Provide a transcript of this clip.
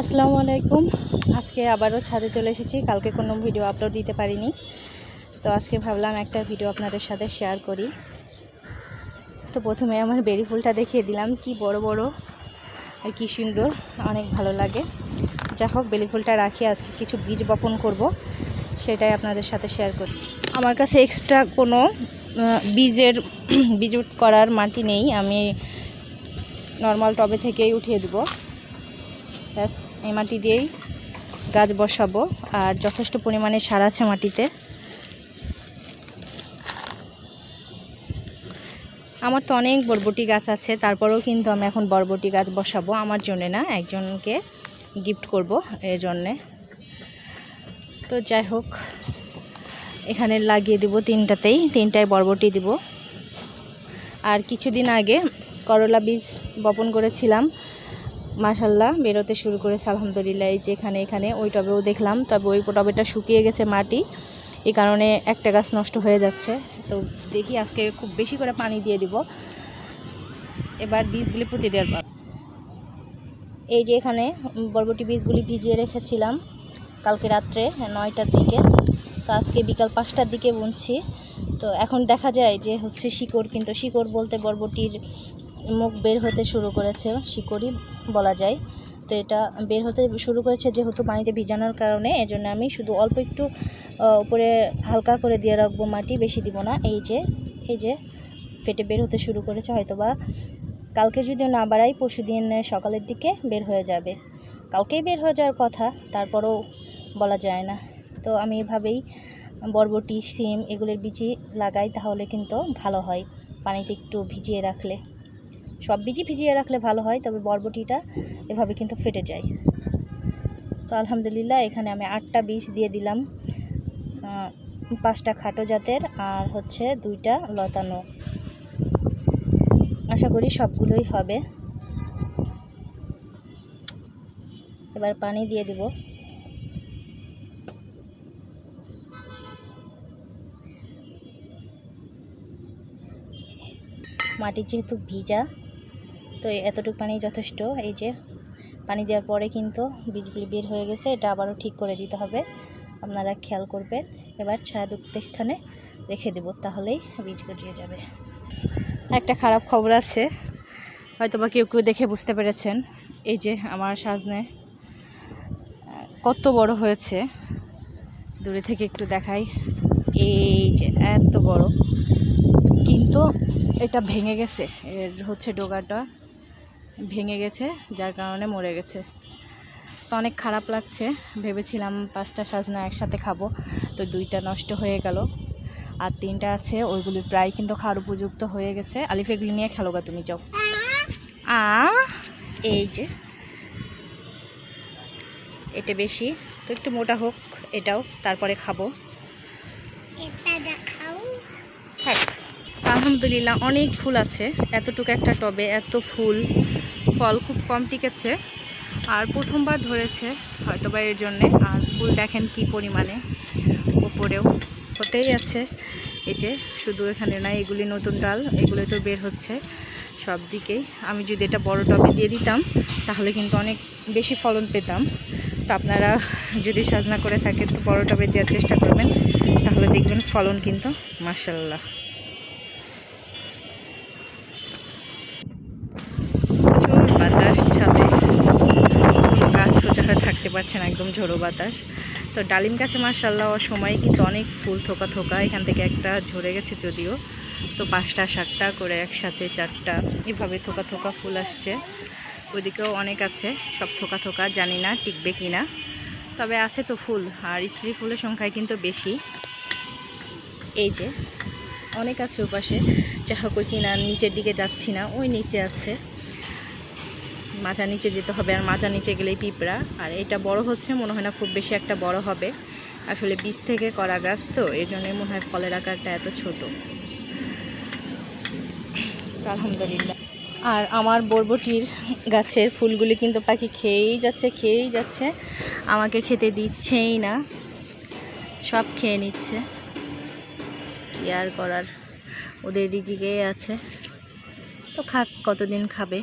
আসসালামু আলাইকুম। আজকে আবারও ছাদে চলে এসেছি। কালকে কোনো ভিডিও আপলোড দিতে পারিনি। তো আজকে ভাবলাম একটা ভিডিও আপনাদের সাথে শেয়ার করি। তো প্রথমে আমার বেরি ফুলটা দেখিয়ে দিলাম। কি বড় বড় আর কি সুন্দর। অনেক ভালো লাগে। যা হোক, বেলি ফুলটা রাখি। আজকে কিছু বীজ বপন করব। সেটাই আপনাদের সাথে শেয়ার করি। আমার কাছে এক্সট্রা কোনো বীজের, বীজ করার মাটি নেই। আমি নর্মাল টবে থেকেই উঠিয়ে দেবো। ব্যাস, এই মাটি দিয়েই গাছ বসাবো। আর যথেষ্ট পরিমাণে সার আছে মাটিতে। আমার তো অনেক বরবটি গাছ আছে, তারপরেও কিন্তু আমি এখন বরবটি গাছ বসাবো আমার জন্য না, একজনকে গিফট করব এর জন্যে। তো যাই হোক, এখানে লাগিয়ে দিব তিনটাতেই, তিনটায় বরবটি দিব। আর কিছুদিন আগে করলা বীজ বপন করেছিলাম মাশাল্লাহ, বেরোতে শুরু করেছে, আলহামদুলিল্লাহ, এই যে এখানে এখানে, ওই টবেও দেখলাম। তবে ওই টবেটা শুকিয়ে গেছে মাটি, এই কারণে একটা গাছ নষ্ট হয়ে যাচ্ছে। তো দেখি আজকে খুব বেশি করে পানি দিয়ে দিব। এবার বীজগুলি পুঁতে দেওয়ার পর। এই যে এখানে বরবটি বীজগুলি ভিজিয়ে রেখেছিলাম কালকে রাত্রে নয়টার দিকে। তো আজকে বিকাল পাঁচটার দিকে বুনছি। তো এখন দেখা যায় যে হচ্ছে শিকড়, কিন্তু শিকড় বলতে বরবটির মুখ বের হতে শুরু করেছে শিকড়ই বলা যায়। তো এটা বের হতে শুরু করেছে যেহেতু পানিতে ভিজানোর কারণে এর জন্য আমি শুধু অল্প একটু উপরে হালকা করে দিয়ে রাখব মাটি, বেশি দিব না। এই যে এই যে ফেটে বের হতে শুরু করেছে, হয়তোবা কালকে যদি না বাড়াই, পরশু দিন সকালের দিকে বের হয়ে যাবে। কালকেই বের হয়ে যাওয়ার কথা, তারপরেও বলা যায় না। তো আমি এভাবেই বরবটি, সিম এগুলোর বীজই লাগাই, তাহলে কিন্তু ভালো হয় পানিতে একটু ভিজিয়ে রাখলে। সব বীজই ভিজিয়ে রাখলে ভালো হয়, তবে বরবটিটা এভাবে কিন্তু ফেটে যায়। তো আলহামদুলিল্লাহ, এখানে আমি আটটা বীজ দিয়ে দিলাম। পাঁচটা খাটো জাতের আর হচ্ছে দুইটা লতানো। আশা করি সবগুলোই হবে। এবার পানি দিয়ে দিব। মাটি যেহেতু ভিজা তো এতটুকু পানি যথেষ্ট, এই যে পানি দেওয়ার পরে কিন্তু বীজগুলি বের হয়ে গেছে, এটা আবারও ঠিক করে দিতে হবে। আপনারা খেয়াল করবেন, এবার ছায়াযুক্ত স্থানে রেখে দেব, তাহলেই বীজ গজিয়ে যাবে। একটা খারাপ খবর আছে হয়তো বা কেউ কেউ দেখে বুঝতে পেরেছেন, এই যে আমার সাজনে কত বড় হয়েছে, দূরে থেকে একটু দেখাই, এই যে এত বড়, কিন্তু এটা ভেঙে গেছে, এর হচ্ছে ডোগাটা। ভেঙে গেছে যার কারণে মরে গেছে। তো অনেক খারাপ লাগছে। ভেবেছিলাম পাঁচটা সাজনা একসাথে খাব। তো দুইটা নষ্ট হয়ে গেল। আর তিনটা আছে ওইগুলি প্রায় কিন্তু খাওয়ার উপযুক্ত হয়ে গেছে। আলিফ এগুলি নিয়ে খেলো গা তুমি যাও। আ এই যে। এটা বেশি। তো একটু মোটা হোক এটাও। তারপরে খাব। দেখাও। আলহামদুলিল্লাহ অনেক ফুল আছে। এতটুকু একটা টবে এত ফুল। ফল খুব কম টিকেছে আর প্রথমবার ধরেছে হয়তো বা এর জন্যে। আর ফুল দেখেন কি পরিমাণে ওপরেও। হতেই আছে এই যে শুধু এখানে না, এগুলি নতুন ডাল, এগুলো তো বের হচ্ছে সব দিকেই। আমি যদি এটা বড় টবে দিয়ে দিতাম, তাহলে কিন্তু অনেক বেশি ফলন পেতাম। তো আপনারা যদি সাজনা করে থাকেন, তো বড় টবে দেওয়ার চেষ্টা করবেন, তাহলে দেখবেন ফলন কিন্তু মাসাল্লাহ প্রচুর বাতাস ছাদে কোনো গাছ সোজা হয়ে থাকতে পারছে না একদম ঝোড়ো বাতাস। তো ডালিম গাছে মার্শাল্লাহ সময় কিন্তু অনেক ফুল থোকা থোকা। এখান থেকে একটা ঝরে গেছে যদিও। তো পাঁচটা, সাতটা করে একসাথে চারটা এভাবে থোকা থোকা ফুল আসছে। ওইদিকেও অনেক আছে, সব থোকা থোকা। জানি না টিকবে কি না। তবে আছে তো ফুল, আর স্ত্রী ফুলের সংখ্যায় কিন্তু বেশি। এই যে, অনেক আছে ওপাশে। যা হোক ওই কিনা, নিচের দিকে যাচ্ছি না, ওই নিচে আছে। মাজা নিচে যেতে হবে আর মাজা নিচে গেলেই পিঁপড়া। আর এটা বড় হচ্ছে, মনে হয় না খুব বেশি একটা বড় হবে। আসলে বীজ থেকে করা গাছ তো, এর জন্যই মনে হয় ফলের আকারটা এত ছোট। আলহামদুলিল্লাহ। আর আমার বরবটির গাছের ফুলগুলি কিন্তু পাখি খেয়েই যাচ্ছে খেয়েই যাচ্ছে। আমাকে খেতে দিচ্ছেই না। সব খেয়ে নিচ্ছে। কি আর করার? ওদের রিজিকেই আছে। তো খাক, কতদিন খাবে?